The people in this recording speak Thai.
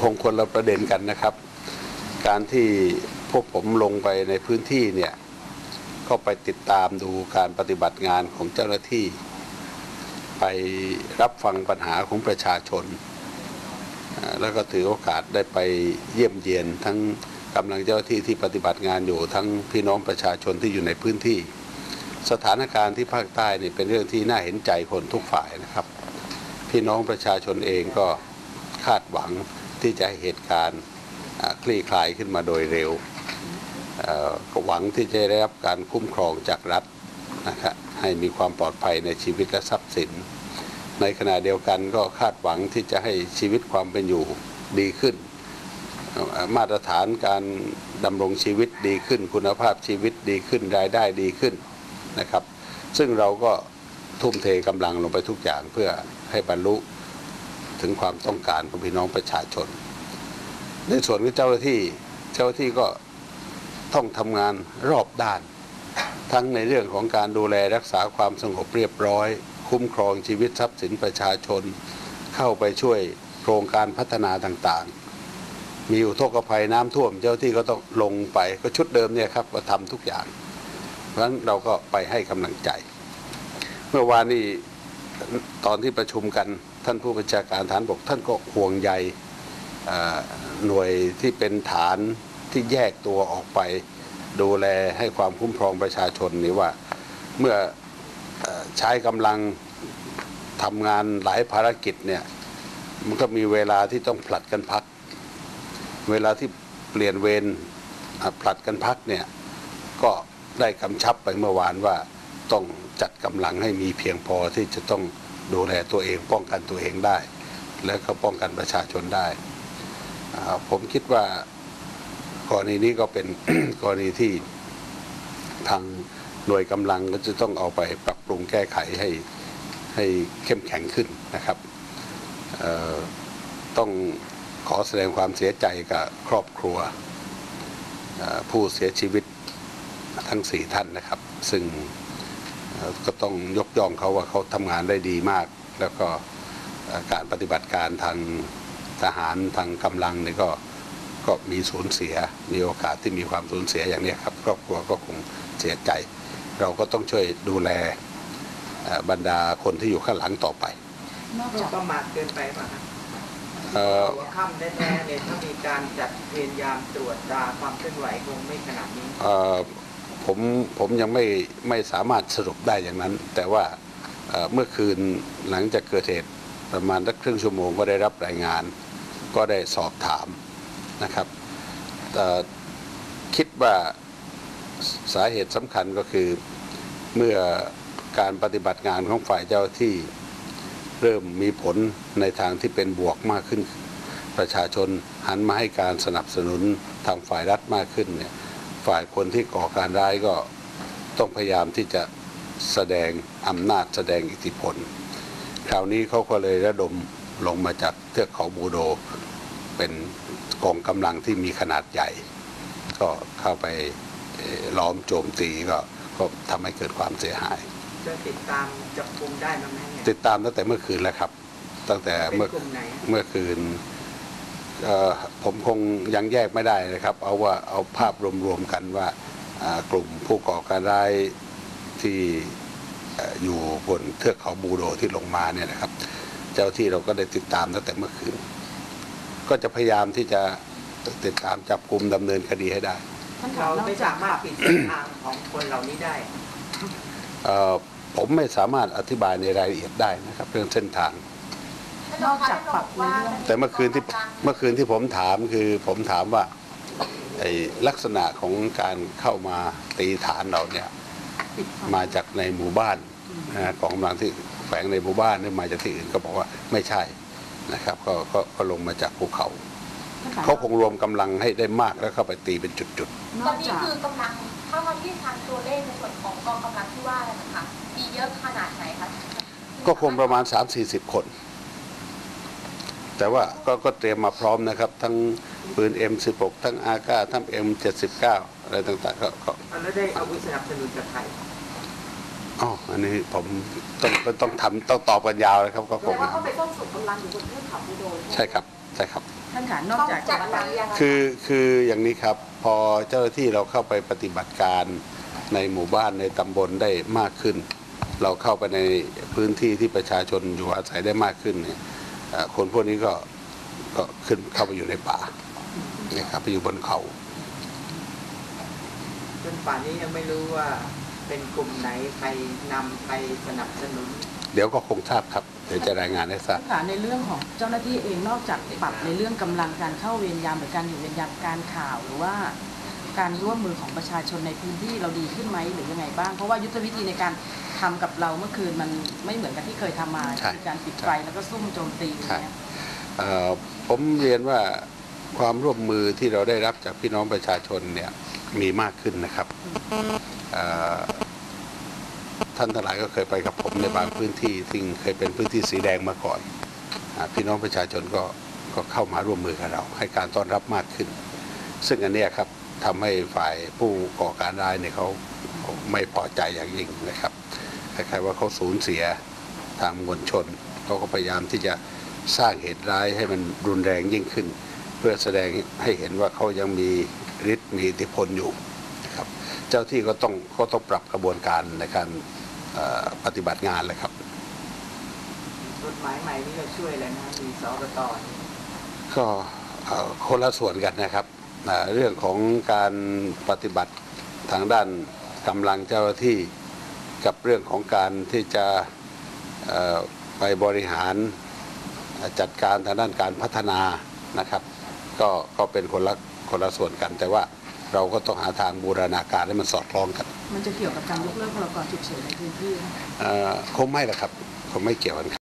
คงคนละประเด็นกันนะครับ การที่พวกผมลงไปในพื้นที่เนี่ยก็ไปติดตามดูการปฏิบัติงานของเจ้าหน้าที่ ไปรับฟังปัญหาของประชาชน แล้วก็ถือโอกาสได้ไปเยี่ยมเยียนทั้งกำลังเจ้าหน้าที่ที่ปฏิบัติงานอยู่ทั้งพี่น้องประชาชนที่อยู่ในพื้นที่ สถานการณ์ที่ภาคใต้นี่เป็นเรื่องที่น่าเห็นใจคนทุกฝ่ายนะครับ พี่น้องประชาชนเองก็คาดหวัง ที่จะให้เหตุการณ์คลี่คลายขึ้นมาโดยเร็วก็หวังที่จะได้รับการคุ้มครองจากรัฐนะครับให้มีความปลอดภัยในชีวิตและทรัพย์สิน ในขณะเดียวกันก็คาดหวังที่จะให้ชีวิตความเป็นอยู่ดีขึ้น มาตรฐานการดำรงชีวิตดีขึ้น คุณภาพชีวิตดีขึ้นรายได้ดีขึ้นนะครับ ซึ่งเราก็ทุ่มเทกำลังลงไปทุกอย่างเพื่อให้บรรลุ ถึงความต้องการของพี่น้องประชาชน ในส่วนของเจ้าหน้าที่เจ้าหน้าที่ก็ต้องทำงานรอบด้าน ทั้งในเรื่องของการดูแลรักษาความสงบเรียบร้อย คุ้มครองชีวิตทรัพย์สินประชาชน เข้าไปช่วยโครงการพัฒนาต่างๆ มีอุทกภัยน้ำท่วม เจ้าที่ก็ต้องลงไปก็ชุดเดิมเนี่ยครับก็ทำทุกอย่าง เพราะฉะนั้นเราก็ไปให้กำลังใจ เมื่อวานนี้ตอนที่ประชุมกัน ท่านผู้บัญชาการฐานบกท่านก็ห่วงใยหน่วยที่เป็นฐานที่แยกตัวออกไป ดูแลให้ความคุ้มครองประชาชนนี่ว่าเมื่ออใช้กำลังทำงานหลายภารกิจเนี่ยมันก็มีเวลาที่ต้องผลัดกันพัก เวลาที่เปลี่ยนเวรผลัดกันพักเนี่ยก็ได้กำชับไปเมื่อวานว่าต้องจัดกำลังให้มีเพียงพอที่จะต้อง ดูแลตัวเองป้องกันตัวเองได้ และก็ป้องกันประชาชนได้ ผมคิดว่ากรณีนี้ก็เป็นกรณีที่ทางหน่วยกำลังก็จะต้องเอาไปปรับปรุงแก้ไขให้ให้เข้มแข็งขึ้นนะครับ ต้องขอแสดงความเสียใจกับครอบครัวผู้เสียชีวิตทั้งสี่ท่านนะครับ ซึ่ง ก็ต้องยกย่องเขาว่าเขาทำงานได้ดีมาก แล้วก็เอ่อการปฏิบัติการทางทหารทางกำลังนี่ก็ก็มีสูญเสีย มีโอกาสที่มีความสูญเสียอย่างนี้ครับครอบครัวก็คงเสียใจ เราก็ต้องช่วยดูแลเอ่อบรรดาคนที่อยู่ข้างหลังต่อไปนอกก็จากประมาทเกินไปป่ะครับเอ่อหัวค่ำแท้ๆเนี่ยถ้ามีการจัดเวรยามตรวจตราความเคลื่อนไหวคงไม่ขนาดนี้เอ่อ ผมผมยังไม่ไม่สามารถสรุปได้อย่างนั้น แต่ว่าเมื่อคืนหลังจากเกิดเหตุประมาณสักครึ่งชั่วโมงก็ได้รับรายงาน ก็ได้สอบถามนะครับคิดว่าสาเหตุสำคัญก็คือเมื่อการปฏิบัติงานของฝ่ายเจ้าที่เริ่มมีผลในทางที่เป็นบวกมากขึ้น ประชาชนหันมาให้การสนับสนุนทางฝ่ายรัฐมากขึ้นเนี่ย ฝ่ายคนที่ก่อการร้ายก็ต้องพยายามที่จะแสดงอำนาจแสดงอิทธิพล คราวนี้เขาก็เลยระดมลงมาจากเทือกเขาบูโด เป็นกองกำลังที่มีขนาดใหญ่ ก็เข้าไปเอ่อล้อมโจมตีก็ก็ทำให้เกิดความเสียหาย จะติดตามจับกลุ่มได้ไหมแม่เนี่ยติดตามตั้งแต่เมื่อคืนแล้วครับ ตั้งแต่เป็นเมื่อกลุ่มไหนเมื่อคืนเอ่อ ผมคงยังแยกไม่ได้นะครับ เอาว่าเอาภาพรวมๆกันว่าอ่ากลุ่มผู้ก่อการร้ายที่เอ่ออยู่บนเทือกเขาบูโดที่ลงมาเนี่ยนะครับ เจ้าที่เราก็ได้ติดตามตั้งแต่เมื่อคืนก็จะพยายามที่จะติดตามจับกลุ่มดำเนินคดีให้ได้ท่านคะเรานอกไม่จากสามารถปิดเส้นทางของคนเหล่านี้ได้เอ่อผมไม่สามารถอธิบายในรายละเอียดได้นะครับ เรื่องเส้นทาง นอกจากปรับในเรื่องแต่เมื่อคืนที่เมื่อคืนที่ผมถามคือผมถามว่าไอ้ลักษณะของการเข้ามาตีฐานเราเนี่ยปิดฝั่งมาจากในหมู่บ้านนะฮะของกำลังที่แฝงในหมู่บ้านหรือมาจากที่อื่นก็บอกว่าไม่ใช่นะครับก็ก็ก็ลงมาจากภูเขาท่านคะเขาคงรวมกำลังให้ได้มากแล้วเข้าไปตีเป็นจุดนตออนกนี้จากคือกำลังเท่าที่ทางตัวเลขในส่วนของกองกำลังที่ว่านะคะมีเยอะขนาดไหนคะๆ ก็คงประมาณ 3-40 คน แต่ว่าก็ก็เตรียมมาพร้อมนะครับ ทั้งปืน M16 ทั้งอากาทั้ง M79 อะไรต่างๆก็ก็แล้วได้อาวุธสนับสนุนจากใครอ๋ออันนี้ผมต้องต้องทำต้องตอบกันยาวเลยครับก็คแต่งว่าเขาไปต้มสุกกำลังอยู่บนเทือกเขาบูโดใช่ครับใช่ครับทท่านขานอกต้องจากจัดจะหรือยังะคือคืออย่างนี้ครับ พอเจ้าหน้าที่เราเข้าไปปฏิบัติการในหมู่บ้านในตำบลได้มากขึ้น เราเข้าไปในพื้นที่ที่ประชาชนอยู่อาศัยได้มากขึ้นเนี่ยเอ่อ คนพวกนี้ก็ก็ขึ้นเข้าไปอยู่ในป่านะครับไปอยู่บนเขาจนป่านนี้ยังไม่รู้ว่าเป็นกลุ่มไหนใครนำใครสนับสนุน เดี๋ยวก็คงทราบครับ เดี๋ยวจะรายงานให้ทราบท่านขาในเรื่องของเจ้าหน้าที่เองนอกจากปรับในเรื่องกำลังการเข้าเวรยามหรือการอยู่เวรยามการข่าวหรือว่า การร่วมมือของประชาชนในพื้นที่เราดีขึ้นไหมหรือยังไงบ้าง เพราะว่ายุทธวิธีในการ ทำกับเราเมื่อคืนมันไม่เหมือนกับที่เคยทำมาใช่คือการปิดไฟแล้วก็ซุ่มโจมตีอย่างเงี้ยเอ่อผมเรียนว่าความร่วมมือที่เราได้รับจากพี่น้องประชาชนเนี่ยมีมากขึ้นนะครับเอ่อท่านทั้งหลายก็เคยไปกับผมในบางพื้นที่ซึ่งเคยเป็นพื้นที่สีแดงมาก่อนอาพี่น้องประชาชนก็ก็เข้ามาร่วมมือกับเรา ให้การต้อนรับมากขึ้น ซึ่งอันเนี้ยครับทำให้ฝ่ายผู้ก่อการร้ายเนี่ยเขาเขาไม่พอใจอย่างยิ่งนะครับค ล้ายๆว่าเขาสูญเสียทางมวลชนเขาก็พยายามที่จะสร้างเหตุร้ายให้มันรุนแรงยิ่งขึ้น เพื่อแสดงให้เห็นว่าเขายังมีฤทธิ์มีอิทธิพลอยู่นะครับเจ้าที่ก็ต้องก็ต้องปรับกระบวนการในการเอ่อปฏิบัติงานเลยครับกฎหมายใหม่นี่ก็ช่วยแล้วนะมีสกตนี่ก็เอ่อคนละส่วนกันนะครับอ่าเรื่องของการปฏิบัติทางด้านกำลังเจ้าหน้าที่ กับเรื่องของการที่จะเอ่อไปบริหารจัดการทางด้านการพัฒนานะครับก็ก็เป็นคนละคนละส่วนกัน แต่ว่าเราก็ต้องหาทางบูรณาการให้มันสอดคล้องกัน มันจะเกี่ยวกับการยกเลิกพรกฉุกเฉินในพื้นที่ไหมเอ่อคงไม่ละครับคงไม่เกี่ยวกันครับ